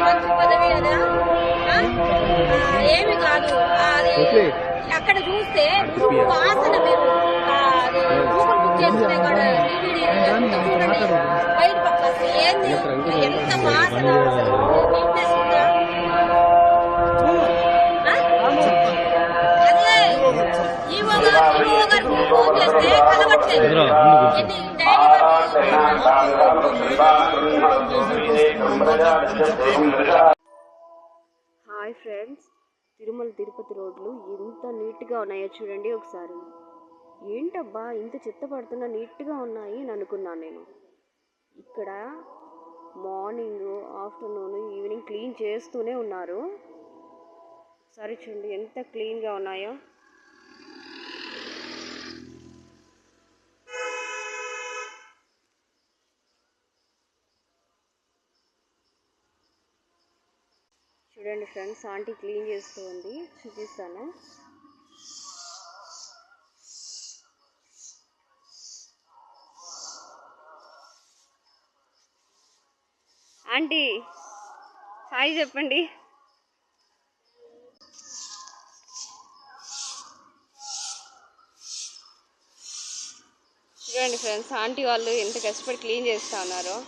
మంత్రి పదవి కదా ఏమి కాదు. అది అక్కడ చూస్తే వాసన మీరు గూగుల్ బుక్ చేసుకునే కూడా DVD ఎంత చూడండి. బయట పక్క అసలు ఏంది ఎంత వాసన? అదే. ఈవో గారు ఈవో గారికి ఫోన్ చేస్తే కలవట్లేదు హాయ్ ఫ్రెండ్స్ తిరుమల తిరుపతి రోడ్లు ఎంత నీట్గా ఉన్నాయో చూడండి ఒకసారి. ఏంటబ్బా ఇంత చెత్త పడుతున్నా నీట్గా ఉన్నాయి అని అనుకున్నాను నేను. ఇక్కడ మార్నింగ్ ఆఫ్టర్నూన్ ఈవినింగ్ క్లీన్ చేస్తూనే ఉన్నారు. సరే చూడండి ఎంత క్లీన్గా ఉన్నాయో. చూడండి ఫ్రెండ్స్ ఆంటీ క్లీన్ చేస్తూ ఉంది. చూపిస్తాను. ఆంటీ హాయ్ చెప్పండి. చూడండి ఫ్రెండ్స్ ఆంటీ వాళ్ళు ఎంత కష్టపడి క్లీన్ చేస్తూ ఉన్నారో.